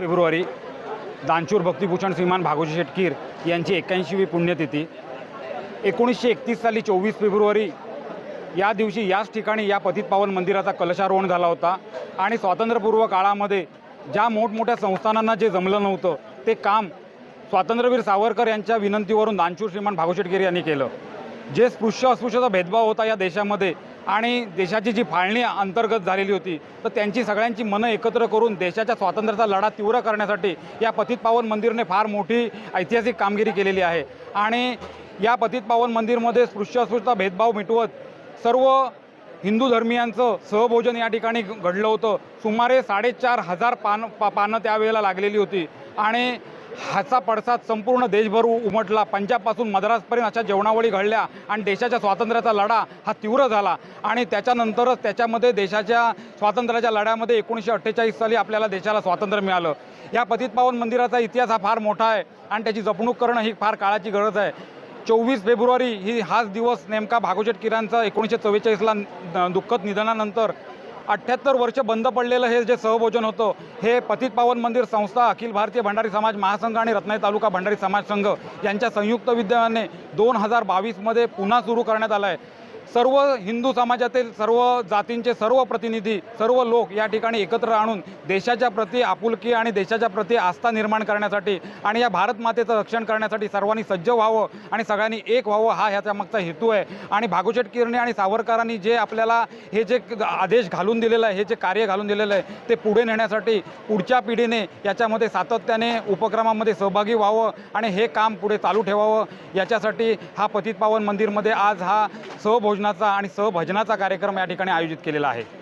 February दानशूर भक्तिभूषण श्रीमान भागोजी शेटकीर यांची एक्क्याऐंशीवी पुण्यतिथी. एकोणीसशे एकतीस साली चोवीस फेब्रुवारी या दिवशी याच ठिकाणी या पतित पावन मंदिराचा कलशारोहण झाला होता आणि स्वातंत्र्यपूर्व काळामध्ये ज्या मोठमोठ्या संस्थानांना जे जमलं नव्हतं ते काम स्वातंत्र्यवीर सावरकर यांच्या विनंतीवरून दानशूर श्रीमान भागो शेटकीर यांनी केलं. जे स्पृश्य अस्पृश्याचा भेदभाव होता या देशामध्ये आणि देशाची जी फाळणी अंतर्गत झालेली होती तर त्यांची सगळ्यांची मनं एकत्र करून देशाच्या स्वातंत्र्याचा लढा तीव्र करण्यासाठी या पतित पावन मंदिरने फार मोठी ऐतिहासिक कामगिरी केलेली आहे. आणि या पतित पावन मंदिरमध्ये स्पृश्य अस्पृश्यता भेदभाव मिटवत सर्व हिंदू धर्मियांचं सहभोजन या ठिकाणी घडलं होतं. सुमारे साडेचार हजार पान पा पानं त्यावेळेला लागलेली होती. आणि ह्याचा पडसाद संपूर्ण देशभर उमटला. पंजाबपासून मद्रासपर्यंत अशा जेवणावळी घडल्या आणि देशाच्या स्वातंत्र्याचा लढा हा तीव्र झाला. आणि त्याच्यानंतरच त्याच्यामध्ये देशाच्या स्वातंत्र्याच्या लढ्यामध्ये एकोणीसशे अठ्ठेचाळीस साली आपल्याला देशाला स्वातंत्र्य मिळालं. या पतित पावन मंदिराचा इतिहास हा फार मोठा आहे आणि त्याची जपणूक करणं ही फार काळाची गरज आहे. चोवीस फेब्रुवारी ही हाच दिवस नेमका भागोजेट किरांचा एकोणीसशे चव्वेचाळीसला दुःखद निधनानंतर अठ्ठ्याहत्तर वर्ष बंद पडलेलं हे जे सहभोजन होतं हे पतित पावन मंदिर संस्था अखिल भारतीय भंडारी समाज महासंघ आणि रत्नागिरी तालुका भंडारी समाज संघ यांच्या संयुक्त विद्यमाने दोन हजार बावीसमध्ये पुन्हा सुरू करण्यात आलं आहे. सर्व हिंदू समाजातील सर्व जातींचे सर्व प्रतिनिधी सर्व लोक या ठिकाणी एकत्र आणून देशाच्या प्रती आपुलकी आणि देशाच्या प्रती आस्था निर्माण करण्यासाठी आणि या भारत मातेचं रक्षण करण्यासाठी सर्वांनी सज्ज व्हावं आणि सगळ्यांनी एक व्हावं हा ह्याच्या मागचा हेतू आहे. आणि भागोचेट किरणे आणि सावरकरांनी जे आपल्याला हे जे आदेश घालून दिलेलं आहे हे जे कार्य घालून दिलेलं आहे ते पुढे नेण्यासाठी पुढच्या पिढीने याच्यामध्ये सातत्याने उपक्रमामध्ये सहभागी व्हावं आणि हे काम पुढे चालू ठेवावं. याच्यासाठी हा पतितपावन मंदिरमध्ये आज हा सहभोजनाचा आणि सहभजनाचा कार्यक्रम या ठिकाणी आयोजित केलेला आहे.